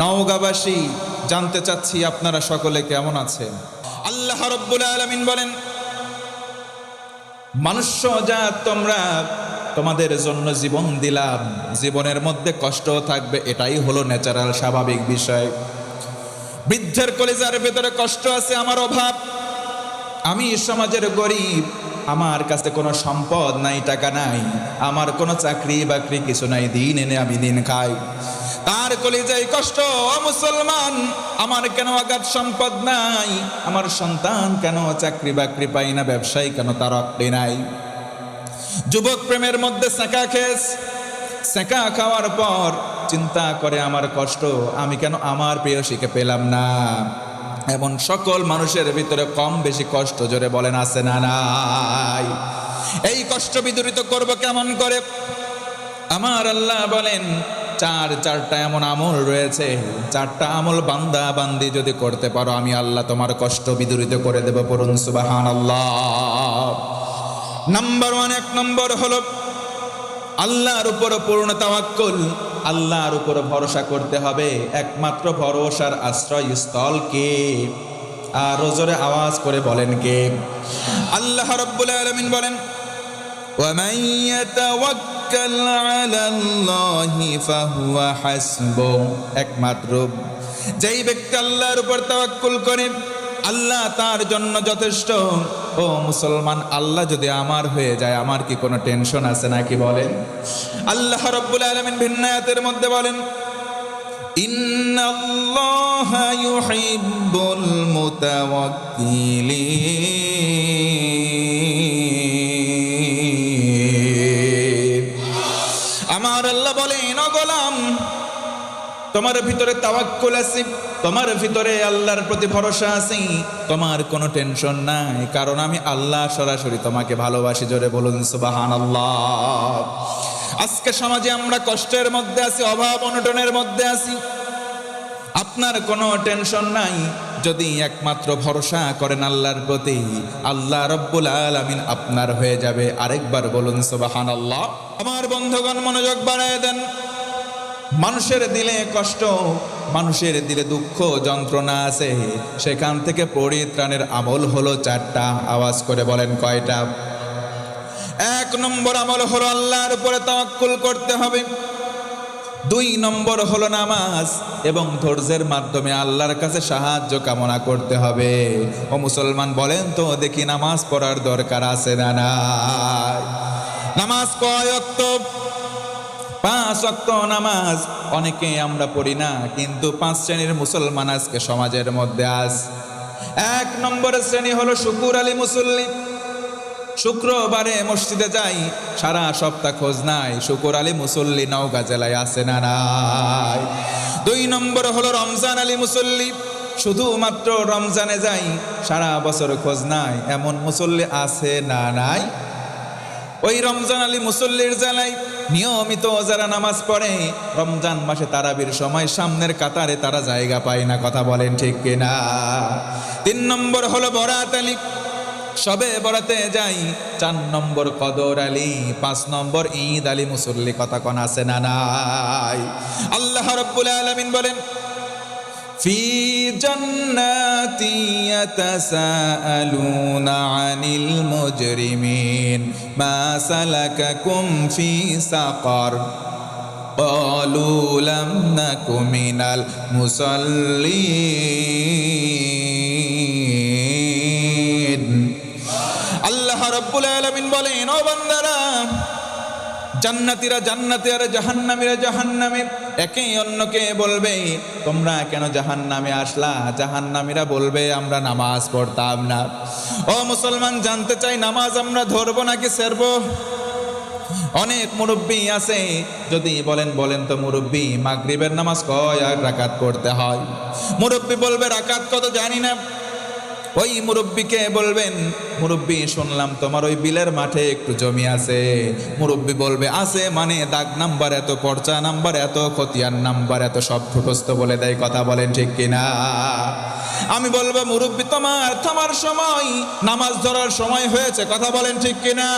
নওগাবাসী, জানতে চাচ্ছি আপনারা সকলে কেমন আছেন? আল্লাহ রব্বুল আলমিন বলেন, মনুষ্য যা তোমরা তোমাদের জন্য জীবন দিলাম। জীবনের মধ্যে কষ্ট থাকবে, এটাই হলো ন্যাচারাল স্বাভাবিক বিষয়। বৃদ্ধের কলেজার ভেতরে কষ্ট আছে, আমার অভাব। আমি সমাজের গরিব, আমার কাছে কোনো সম্পদ নাই, টাকা নাই। আমার কোনো চাকরি বাকরি কিছু নাই, দিন এনে আমি দিন খাই। তার কলিজায় কষ্ট মুসলমান, আমার কেন আঘাত সম্পদ নাই? আমার সন্তান কেন চাকরি বাকরি পাই না, ব্যবসায়ী কেন তার অক্তি নাই? যুবক প্রেমের মধ্যে সেঁকা খেস সেঁকা খাওয়ার পর চিন্তা করে আমার কষ্ট, আমি কেন আমার প্রিয়সীকে পেলাম না? এমন সকল মানুষের ভিতরে কম বেশি কষ্ট, জোরে বলেন, আছে না নাই? এই কষ্ট বিদরিত করব কেমন করে? আমার আল্লাহ বলেন চার, চারটা এমন আমল রয়েছে। চারটা আমল বান্দা বান্দি যদি করতে পারো, আমি আল্লাহ তোমার কষ্ট বিদুরিত করে দেব পড়ুন সুবাহান আল্লাহ নাম্বার ওয়ান, এক নম্বর হলো আল্লাহর উপর পূর্ণ তাওয়াক্কুল, আল্লাহর উপর ভরসা করতে হবে। একমাত্র ভরসার আশ্রয় স্থল কে? আর জোরে আওয়াজ করে বলেন কে? আল্লাহ রাব্বুল আলামিন বলেন ومن يتوكل على الله فهو حسبه একমাত্র যেই ব্যক্তি আল্লাহর উপর তাওয়াক্কুল করে আল্লাহ তার জন্য যথেষ্ট ও মুসলমান আল্লাহ যদি আমার হয়ে যায় আমার কি কোনো টেনশন আছে নাকি বলেন আল্লাহ রব্বুল আলামিন ভিন্ন আয়াতের মধ্যে বলেন ইন্নাল্লাহ ইউহিব্বুল মুতাওয়াক্কিলিন গোলাম তোমার ভিতরে তাওয়াক্কুল আছে, তোমার ভিতরে আল্লাহর প্রতি ভরসা আছে, তোমার কোনো টেনশন নাই, কারণ আমি আল্লাহ সরাসরি তোমাকে ভালোবাসি, জোরে বলুন সুবাহান আল্লাহ আজকে সমাজে আমরা কষ্টের মধ্যে আছি, অভাব অনটনের মধ্যে আছি। আপনার কোনো টেনশন নাই, যদি একমাত্র ভরসা করেন আল্লাহর প্রতি, আল্লাহ রব্বুল আলামিন আপনার হয়ে যাবে। আরেকবার বলুন সুবাহান আল্লাহ আমার বন্ধুগণ মনোযোগ বাড়ায় দেন। মানুষের দিলে কষ্ট, মানুষের দিলে দুঃখ যন্ত্রণা আছে। সেখান থেকে পরিত্রাণের আমল হলো চারটা। আওয়াজ করে বলেন কয়টা? এক নম্বর আমল হলো আল্লাহর উপরে তাওয়াক্কুল করতে হবে। দুই নম্বর হলো নামাজ এবং ধৈর্যের মাধ্যমে আল্লাহর কাছে সাহায্য কামনা করতে হবে। ও মুসলমান বলেন তো, দেখি নামাজ পড়ার দরকার আছে না নামাজ কয় অক্ত? পাঁচ অক্ত নামাজ। অনেকে আমরা পড়ি না, কিন্তু পাঁচ শ্রেণির মুসলমান আজকে সমাজের মধ্যে আজ। এক নম্বরের শ্রেণি হলো শুকুর আলী মুসল্লি। শুক্রবারে মসজিদে যাই, সারা সপ্তাহ খোঁজ নাই, শুকুর আলী মুসল্লি নওগাঁ জেলায় আছে না নাই। দুই নম্বর হলো রমজান আলী মুসল্লি। শুধুমাত্র রমজানে যাই, সারা বছর খোঁজ নাই, এমন মুসল্লি আছে না নাই? ওই রমজান আলী মুসল্লির জেলায় নিয়মিত যারা নামাজ পড়ে, রমজান মাসে তারাবির সময় সামনের কাতারে তারা জায়গা পায় না, কথা বলেন ঠিক কিনা? তিন নম্বর হলো বরাত আলী। সবে বরাতে যাই, চার নম্বর কদর আলী, পাঁচ নম্বর ঈদ আলী মুসল্লি, কথা কন আছে না নাই? আল্লাহ রব্বুল আলামিন বলেন في جنات يتساءلون عن المجرمين ما سلككم في سقر قالوا لم نك من المصلين আল্লাহ রব্বুল আলামিন বলেন ও বান্দারা জান্নাতীরা জান্নাতে আর জাহান্নামীরা জাহান্নামে। একে অন্যকে বলবে, তোমরা কেন জাহান্নামে আসলা? জাহান্নামীরা বলবে, আমরা নামাজ পড়তাম না। ও মুসলমান, জানতে চাই নামাজ আমরা ধরবো নাকি সেরবো? অনেক মুরব্বী আছে, যদি বলেন বলেন তো মুরব্বী, মাগরিবের নামাজ কয় আর রাকাত পড়তে হয়? মুরব্বী বলবে, রাকাত কত জানি না। ওই মুরব্বীকে বলবেন, মুরব্বী, শুনলাম তোমার ওই বিলের মাঠে একটু জমি আছে। মুরব্বী বলবে, আছে মানে দাগ নাম্বার এত, পর্চা নাম্বার এত, খতিয়ান নাম্বার এত, সব ঠুকস্ত বলে দেয়, কথা বলেন ঠিক কিনা? আমি বলব, মুরব্বী, তোমার থামার সময়, নামাজ ধরার সময় হয়েছে, কথা বলেন ঠিক কিনা?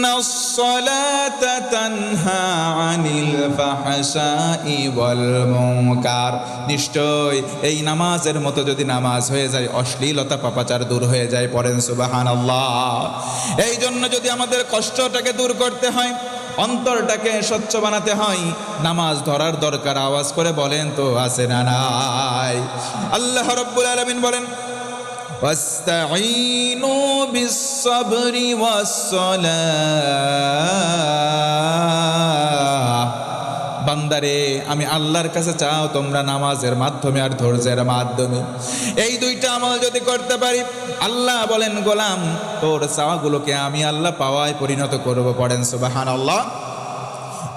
ইন্ন الصلاة تنهى عن الفحشاء والمنكر নিশ্চয় এই নামাজের মতো যদি নামাজ হয়ে যায় অশ্লীলতা পাপাচার দূর হয়ে যায় পড়েন সুবহানাল্লাহ এই জন্য যদি আমাদের কষ্টটাকে দূর করতে হয় অন্তরটাকে স্বচ্ছ বানাতে হয় নামাজ ধরার দরকার আওয়াজ করে বলেন তো আছে না নাই আল্লাহ রব্বুল আলামিন বলেন واستعينوا بالصبر والصلاة বান্দারে আমি আল্লাহর কাছে চাও তোমরা নামাজের মাধ্যমে আর ধৈর্যের মাধ্যমে এই দুইটা আমল যদি করতে পারি আল্লাহ বলেন গোলাম তোর চাওয়াগুলোকে আমি আল্লাহ পাওয়ায় পরিণত করব পড়েন সুবাহান আল্লাহ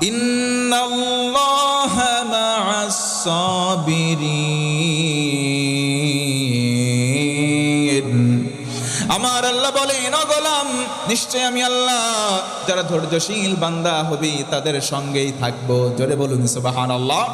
ইন্নাল্লাহ মা'আস সাবিরিন আল্লাহ বলেন, "ও গোলাম নিশ্চয় আমি আল্লাহ। যারা ধৈর্যশীল বান্দা হবি, তাদের সঙ্গেই থাকব। জোরে বলুন সুবাহান আল্লাহ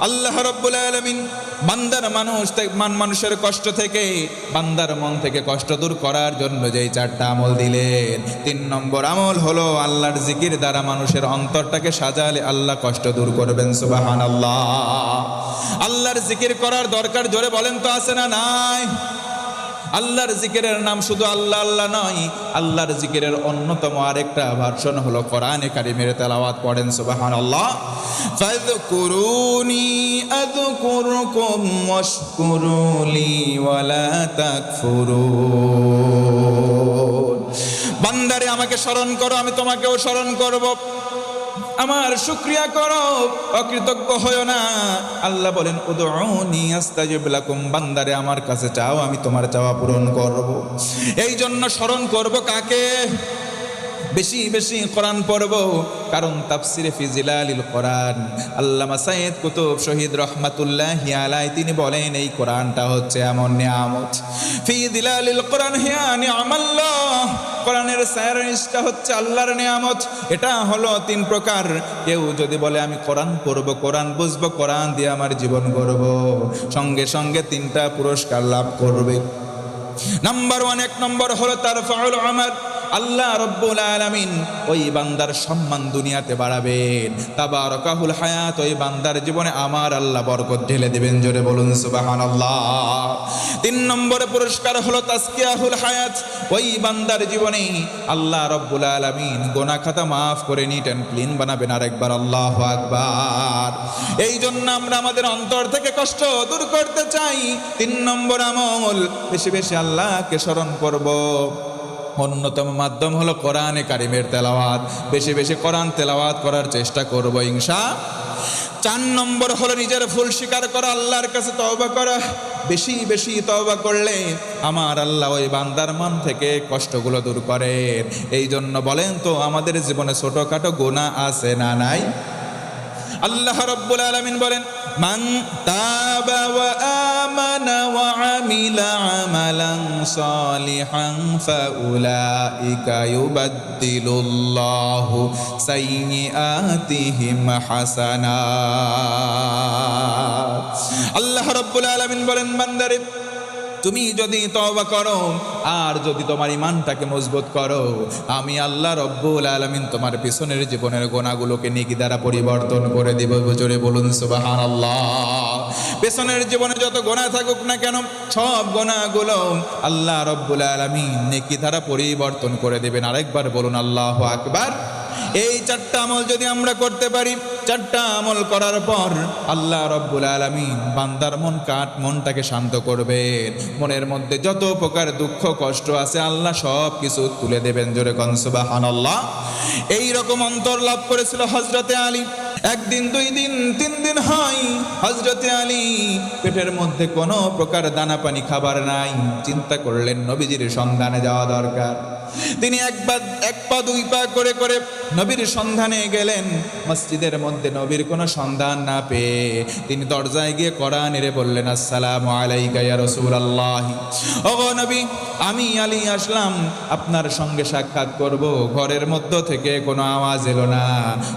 আল্লাহ রব্বুল আলমিন বান্দার মানুষ মান মানুষের কষ্ট থেকে, বান্দার মন থেকে কষ্ট দূর করার জন্য যেই চারটা আমল দিলেন, তিন নম্বর আমল হলো আল্লাহর জিকির দ্বারা মানুষের অন্তরটাকে সাজালে আল্লাহ কষ্ট দূর করবেন সুবাহান আল্লাহ আল্লাহর জিকির করার দরকার, জোরে বলেন তো আছে না নাই? আল্লাহর জিকিরের নাম শুধু আল্লাহ আল্লাহ নয়, আল্লাহর জিকিরের অন্যতম আরেকটা ভার্সন হলো কোরআনে কারিমের তেলাওয়াত পড়েন, সুবহানাল্লাহ। ফাযকুরুনি আযকুরুকুম ওয়াশকুরুলি ওয়ালা তাকফুরুন। বান্দারে আমাকে স্মরণ করো, আমি তোমাকেও স্মরণ করব। আমার শুক্রিয়া করো, অকৃতজ্ঞ হয়েও না। আল্লাহ বলেন, উদউনি আস্তাজিব লাকুম, বান্দারে আমার কাছে চাও, আমি তোমার চাওয়া পূরণ করব। এই জন্য স্মরণ করব কাকে? বেশি বেশি কোরআন পড়ব, কারণ তাফসিরে ফিজিলালিল কোরআন। আল্লামা সাইদ কুতুব শহীদ রহমাতুল্লাহ আলাই তিনি বলেন, এই কোরআনটা হচ্ছে এমন নিয়ামত। ফি দিলালিল কোরআন হিয়া নিয়ামাল্লাহ। কোরআনের সায়ারিসটা হচ্ছে আল্লাহর নিয়ামত। এটা হলো তিন প্রকার। কেউ যদি বলে, আমি কোরআন পড়ব, কোরআন বুঝব, কোরআন দিয়ে আমার জীবন গড়ব, সঙ্গে সঙ্গে তিনটা পুরস্কার লাভ করবে। নাম্বার ওয়ান, এক নম্বর হলো তার ফাউল আমার আল্লাহ রব্বুল আলামিন ওই বান্দার সম্মান দুনিয়াতে বাড়াবেন। তাবারকাহুল হায়াত, ওই বান্দার জীবনে আমার আল্লাহ বরকত ঢেলে দিবেন। জোরে বলুন, সুবহানাল্লাহ। তিন নম্বরে পুরস্কার হলো তাসকিয়াহুল হায়াত, ওই বান্দার জীবনে আল্লাহ রব্বুল আলামিন গোনা খাতা মাফ করে নিট অ্যান্ড ক্লিন বানাবেন আরেকবার, আল্লাহু আকবার। এই জন্য আমরা আমাদের অন্তর থেকে কষ্ট দূর করতে চাই। তিন নম্বর আমল, বেশি বেশি আল্লাহকে স্মরণ করব। অন্যতম মাধ্যম হলো কোরআনে কারিমের তেলাওয়াত। বেশি বেশি কোরআন তেলাওয়াত করার চেষ্টা করব, ইনশা। চার নম্বর হলো নিজের ভুল স্বীকার করা, আল্লাহর কাছে তওবা করা। বেশি বেশি তওবা করলে আমার আল্লাহ ওই বান্দার মন থেকে কষ্টগুলো দূর করেন। এই জন্য বলেন তো, আমাদের জীবনে ছোটখাটো গোনা আছে না নাই? আল্লাহ রব্বুল আলামিন বলেন, মান তাবা ওয়া আমানা ওয়া আমিলা আমালান সালিহান ফাউলাইকা ইউবাদদিলুল্লাহু সাইয়্যাতিহিম হাসানাত আল্লাহ রব্বুল আলামিন বলেন, বান্দারে তুমি যদি তওবা করো, আর যদি তোমার ইমানটাকে মজবুত করো, আমি আল্লাহ রব্বুল আলামিন তোমার পিছনের জীবনের গোনাগুলোকে নেকি দ্বারা পরিবর্তন করে দিব। জোরে বলুন সুবাহান আল্লাহ পেছনের জীবনে যত গোনা থাকুক না কেন, সব গোনাগুলো আল্লাহ রব্বুল আলামিন নেকি দ্বারা পরিবর্তন করে দেবেন। আরেকবার বলুন, আল্লাহ আকবার। এই চারটা আমল যদি আমরা করতে পারি, চারটা আমল করার পর আল্লাহ রব্বুল আলমিন বান্দার মন কাট মনটাকে শান্ত করবেন মনের মধ্যে যত প্রকার দুঃখ, কষ্ট আছে, আল্লাহ সব কিছু তুলে দেবেন জোরে কনসুবাহান আল্লাহ এই রকম অন্তর লাভ করেছিল হজরতে আলী। একদিন, দুই দিন, তিন দিন হয় হজরতে আলী পেটের মধ্যে কোনো প্রকার দানা পানি খাবার নাই। চিন্তা করলেন, নবীজির সন্ধানে যাওয়া দরকার। তিনি একবার এক পা, দুই পা করে করে নবীর সন্ধানে গেলেন। মসজিদের মধ্যে নবীর কোনো সন্ধান না পেয়ে তিনি দরজায় গিয়ে কোরআন এরে বললেন, আসসালামু আলাইকা ইয়া রাসূলুল্লাহ। ওগো নবী, আমি আলী আসলাম, আপনার সঙ্গে সাক্ষাৎ করব। ঘরের মধ্য থেকে কোনো আওয়াজ এলো না।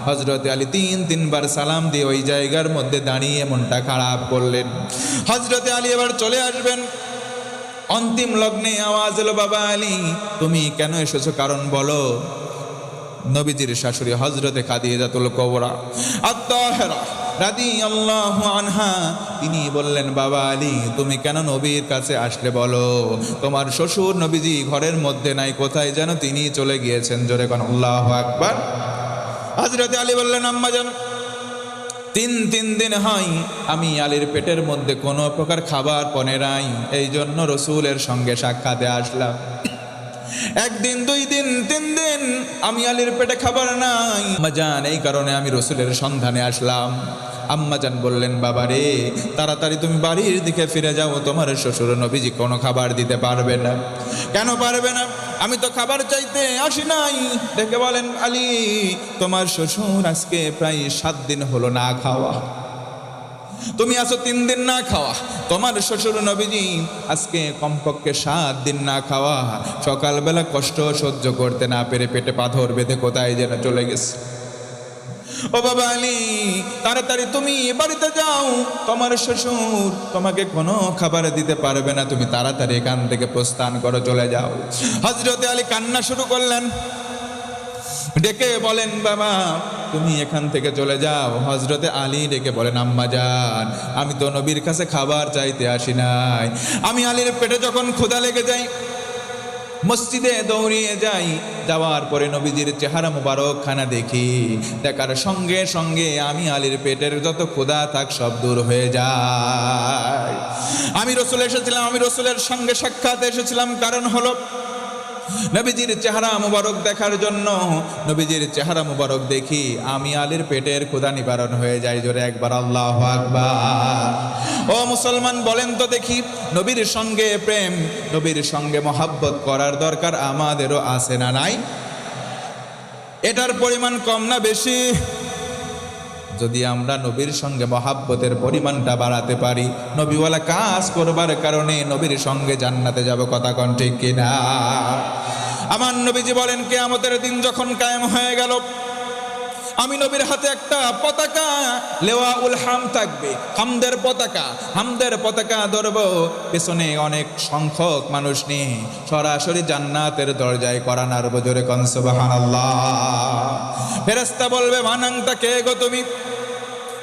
হজরত আলী তিন, তিনবার সালাম দিয়ে ওই জায়গার মধ্যে দাঁড়িয়ে মনটা খারাপ করলেন। হজরতে আলী এবার চলে আসবেন। অন্তিম লগ্নে আওয়াজ এলো, বাবা আলী, তুমি কেন এসেছ? কারণ বলো। নবীজির শাশুড়ি হজরতে খাদিজাতুল কবরা আত্মাহেরা আল্লাহ আনহা। তিনি বললেন, বাবা আলী, তুমি কেন নবীর কাছে আসলে বলো? তোমার শ্বশুর নবীজি ঘরের মধ্যে নাই, কোথায় যেন তিনি চলে গিয়েছেন? জোরে কোন, আল্লাহ আকবার। হজরতে আলী বললেন আম্মা জান তিন তিন দিন হয় আমি আলীর পেটের মধ্যে কোনো প্রকার খাবার পনে নাই। এই জন্য রসুলের সঙ্গে সাক্ষাতে আসলাম। একদিন, দুই দিন, তিন দিন আমি আলীর পেটে খাবার নাই। মজান, এই কারণে আমি রসুলের সন্ধানে আসলাম। আম্মাজান বললেন বাবা রে তাড়াতাড়ি তুমি বাড়ির দিকে ফিরে যাও, তোমার শ্বশুর নবীজি কোনো খাবার দিতে পারবে না। কেন পারবে না? আমি তো খাবার চাইতে আসি নাই। ডেকে বলেন, আলী, তোমার শ্বশুর আজকে প্রায় সাত দিন হলো না খাওয়া। তুমি আছো তিন দিন না খাওয়া। তোমার শ্বশুর নবীজি আজকে কমপক্ষে সাত দিন না খাওয়া। সকালবেলা কষ্ট সহ্য করতে না পেরে পেটে পাথর বেঁধে কোথায় যেন চলে গেছে। ও বাবা আলী, তাড়াতাড়ি তুমি বাড়িতে যাও। তোমার শ্বশুর তোমাকে কোনো খাবার দিতে পারবে না। তুমি তাড়াতাড়ি এখান থেকে প্রস্থান করো, চলে যাও। হজরতে আলী কান্না শুরু করলেন। ডেকে বলেন, বাবা, তুমি এখান থেকে চলে যাও। হজরতে আলী ডেকে বলেন, আম্মা যান, আমি তো নবীর কাছে খাবার চাইতে আসি নাই। আমি আলীর পেটে যখন ক্ষুধা লেগে যাই মসজিদে দৌড়িয়ে যাই। যাওয়ার পরে নবীজির চেহারা মুবারক খানা দেখি। দেখার সঙ্গে সঙ্গে আমি আলীর পেটের যত ক্ষুদা থাক সব দূর হয়ে যায়। আমি রসুল এসেছিলাম, আমি রসুলের সঙ্গে সাক্ষাৎ এসেছিলাম। কারণ হলো নবীজির চেহারা মুবারক দেখার জন্য, নবীজির চেহারা মুবারক দেখি আমি আলীর পেটের ক্ষুধা নিবারণ হয়ে যায় জোরে একবার, আল্লাহ আকবার। ও মুসলমান, বলেন তো দেখি, নবীর সঙ্গে প্রেম, নবীর সঙ্গে মহাব্বত করার দরকার আমাদেরও আছে না নাই? এটার পরিমাণ কম না বেশি? যদি আমরা নবীর সঙ্গে মহাব্বতের পরিমাণটা বাড়াতে পারি, নবীওয়ালা কাজ করবার কারণে নবীর সঙ্গে জান্নাতে যাব কথা কন ঠিক কিনা? আমার নবীজি বলেন কে আমাদের দিন যখন কায়েম হয়ে গেল আমি নবীর হাতে একটা পতাকা লেওয়া উল হাম থাকবে, হামদের পতাকা হামদের পতাকা ধরব। পেছনে অনেক সংখ্যক মানুষ নিয়ে সরাসরি জান্নাতের দরজায় করা নারব জোরে কনসবাহান ফেরেস্তা বলবে মানাংটা কে গো তুমি?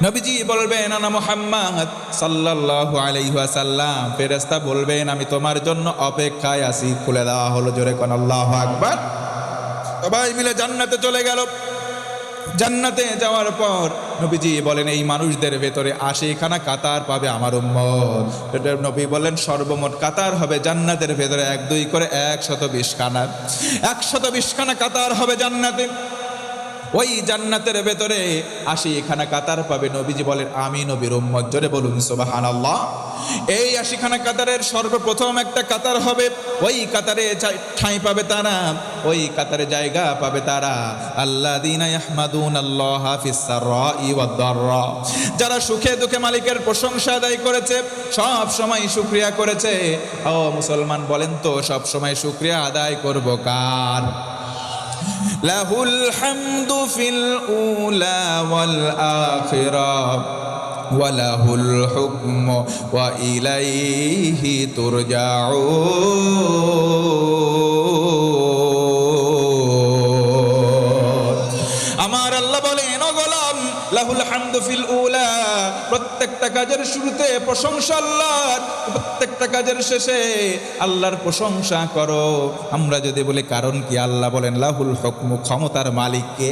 নবীজি বলবেন আনা মোহাম্মদ সাল্লাল্লাহু আলাইহি ওয়াসাল্লাম। ফেরেশতা বলবেন, আমি তোমার জন্য অপেক্ষায় আছি। খুলে দেওয়া হলো জোরে কোন, আল্লাহ আকবার। সবাই মিলে জান্নাতে চলে গেল। জান্নাতে যাওয়ার পর নবীজি বলেন, এই মানুষদের ভেতরে আশিখানা কাতার পাবে আমার নবী বলেন, সর্বমোট কাতার হবে জান্নাতের ভেতরে এক, দুই করে একশত বিশ খানা একশত বিশ খানা কাতার হবে জান্নাতে। ওই জান্নাতের ভেতরে আশি এখানা কাতার পাবে নবীজি বলেন আমি নবীর উম্মত। জোরে বলুন সোবাহান আল্লাহ এই আশিখানা কাতারের সর্বপ্রথম একটা কাতার হবে। ওই কাতারে ঠাঁই পাবে তারা, ওই কাতারে জায়গা পাবে তারা। আল্লাহ দিনা ইয়াহমাদুন আল্লাহ যারা সুখে দুঃখে মালিকের প্রশংসা আদায় করেছে, সব সময় শুক্রিয়া করেছে। ও মুসলমান বলেন তো, সব সময় শুক্রিয়া আদায় করব কার? له الحمد في الأولى والآخرة وله الحكم وإليه ترجعون. লাহুল প্রত্যেকটা কাজের শুরুতে প্রশংসা আল্লাহর, প্রত্যেকটা কাজের শেষে আল্লাহর প্রশংসা করো। আমরা যদি বলি, কারণ কি আল্লাহ বলেন, লাহুল হুকমু ক্ষমতার মালিককে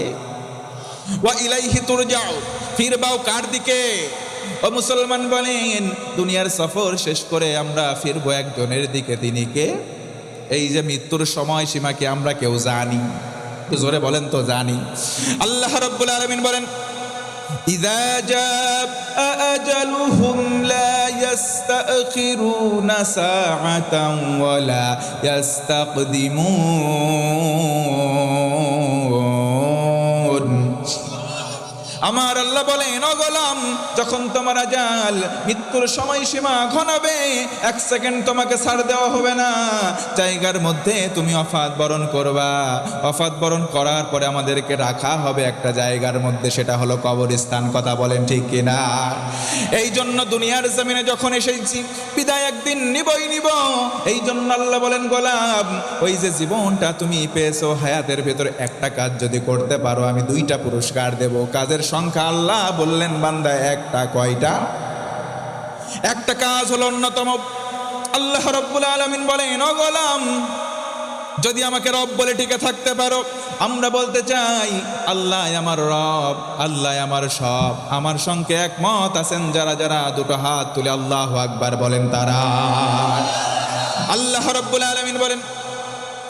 ওয়া ইলাইহি তুরজাও ফিরবাও কার দিকে? ও মুসলমান বলেন দুনিয়ার সফর শেষ করে আমরা ফিরবো একজনের দিকে, তিনি কে? এই যে মৃত্যুর সময় সীমাকে আমরা কেউ জানি। জোরে বলেন তো, জানি। আল্লাহ রব্বুল আলমিন বলেন إذا جاء أجلهم لا يستأخرون ساعة ولا يستقدمون. আমার আল্লাহ বলেন, ও গোলাম, যখন তোমার আজাল মৃত্যুর সময়সীমা ঘনাবে, এক সেকেন্ড তোমাকে ছাড় দেওয়া হবে না। জায়গার মধ্যে তুমি অফাত বরণ করবা। অফাত বরণ করার পরে আমাদেরকে রাখা হবে একটা জায়গার মধ্যে, সেটা হলো কবরস্থান। কথা বলেন ঠিক কিনা? এই জন্য দুনিয়ার জমিনে যখন এসেছি, বিদায় একদিন নিবই নিব। এই জন্য আল্লাহ বলেন, গোলাম, ওই যে জীবনটা তুমি পেয়েছ, হায়াতের ভেতরে একটা কাজ যদি করতে পারো, আমি দুইটা পুরস্কার দেব। কাজের সংখ্যা আল্লাহ বললেন, বান্দা, একটা কয়টা? একটা কাজ হলো অন্যতম। আল্লাহ রব্বুল আলমিন বলেন, ও গোলাম, যদি আমাকে রব বলে টিকে থাকতে পারো, আমরা বলতে চাই, আল্লাহ আমার রব, আল্লাহ আমার সব। আমার সঙ্গে একমত আছেন যারা যারা দুটো হাত তুলে আল্লাহ আকবার বলেন তারা। আল্লাহ রব্বুল আলমিন বলেন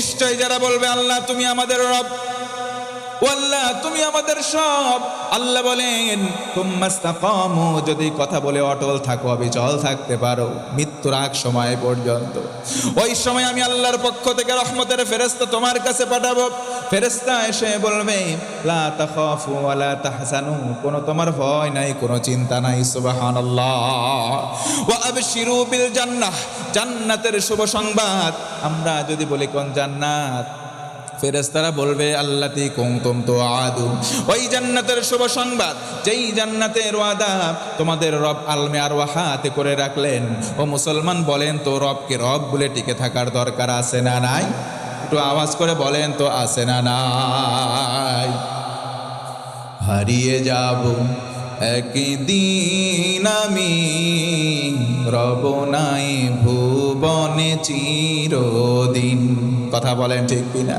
নিশ্চয় যারা বলবে আল্লাহ তুমি আমাদের রব। ও আল্লাহ তুমি আমাদের সব। আল্লাহ বলেন, তুম্মাস্তাকামু যদি কথা বলে অটল থাকো, অবিচল থাকতে পারো, মৃত্যুর আগ সময় পর্যন্ত। ওই সময় আমি আল্লাহর পক্ষ থেকে রহমতের ফেরেস্তা তোমার কাছে পাঠাবো। ফেরেস্তা এসে বলবে, লা তাখাফু ওয়া লা তাহজানু কোনো তোমার ভয় নাই, কোনো চিন্তা নাই, সুবহানাল্লাহ। ওয়া আবশিরু বিল জান্নাহ, জান্নাতের শুভ সংবাদ। আমরা যদি বলি, কোন জান্নাত? ফেরেস্তারা বলবে, আল্লাতি কুমতুম তো আদু ওই জান্নাতের শুভ সংবাদ, যেই জান্নাতের ওয়াদা তোমাদের রব আলমে আর হাতে করে রাখলেন। ও মুসলমান বলেন তো রবকে রব বলে টিকে থাকার দরকার আছে না নাই? একটু আওয়াজ করে বলেন, তো আছে না নাই? হারিয়ে যাব, একদিন আমি রব নাই, ভুবনে চিরদিন। কথা বলেন ঠিক কিনা?